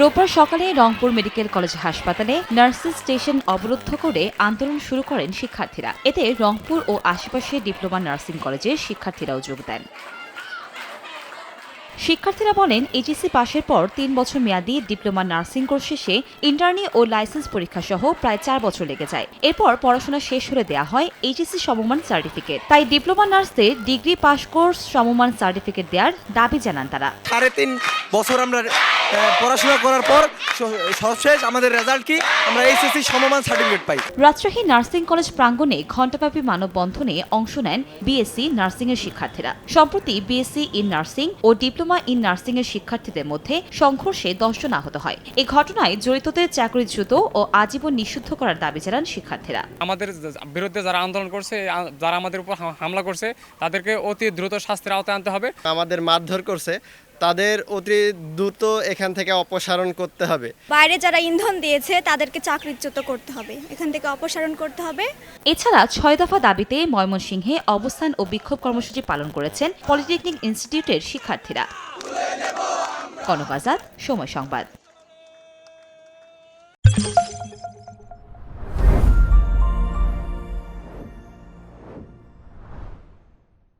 রোববার সকালে Rangpur medical college হাসপাতালে নার্সিং স্টেশন অবরুদ্ধ করে আন্দোলন শুরু করেন শিক্ষার্থীরা। এতে রংপুর ও আশেপাশে ডিপ্লোমা নার্সিং কলেজের শিক্ষার্থীরাও যোগ দেন। শিক্ষার্থীরা বলেন, এইচএসসি পাশের পর তিন বছর মেয়াদি ডিপ্লোমা নার্সিং কোর্স শেষে ইন্টার্নি ও লাইসেন্স পরীক্ষা সহ প্রায় চার বছর লেগে যায়। এরপর পড়াশোনা শেষ হলে দেওয়া হয় এইচএসসি সমমান সার্টিফিকেট। তাই ডিপ্লোমা নার্সদের ডিগ্রি পাস কোর্স সমমান সার্টিফিকেট দেওয়ার দাবি জানান তারা। সাড়ে তিন বছর আমরা পড়াশোনা করার পর সবশেষ আমাদের রেজাল্ট কি? আমরা এইচএসসি সমমান সার্টিফিকেট পাই। রাজশাহী নার্সিং কলেজ প্রাঙ্গণে ঘণ্টাব্যাপী মানববন্ধনে অংশ নেন বিএসসি নার্সিং এর শিক্ষার্থীরা। সম্প্রতি বিএসসি ইন নার্সিং ও ডিপ্লোমা ইন নার্সিং এর শিক্ষার্থীদের মধ্যে সংঘর্ষে দশজন আহত হয়। এই ঘটনায় জড়িতদের চাকরিচ্যুত ও আজীবন নিষিদ্ধ করার দাবি জানান শিক্ষার্থীরা। আমাদের বিরুদ্ধে যারা আন্দোলন করছে যারা আমাদের উপর হামলা করছে তাদেরকে অতি দ্রুত শাস্তির আওতায় আনতে হবে। আমাদের মারধর করছে। তাদের অতি দ্রুত এখান থেকে অপসারণ করতে হবে। বাইরে যারা ইন্ধন দিয়েছে তাদেরকে চাকরিচ্যুত করতে হবে। এখান থেকে অপসারণ করতে হবে। এছাড়া ছয় দফা দাবিতে ময়মনসিংহে অবস্থান ও বিক্ষোভ কর্মসূচি পালন করেছেন পলিটেকনিক ইনস্টিটিউটের শিক্ষার্থীরা। কনক আজাদ সময় সংবাদ।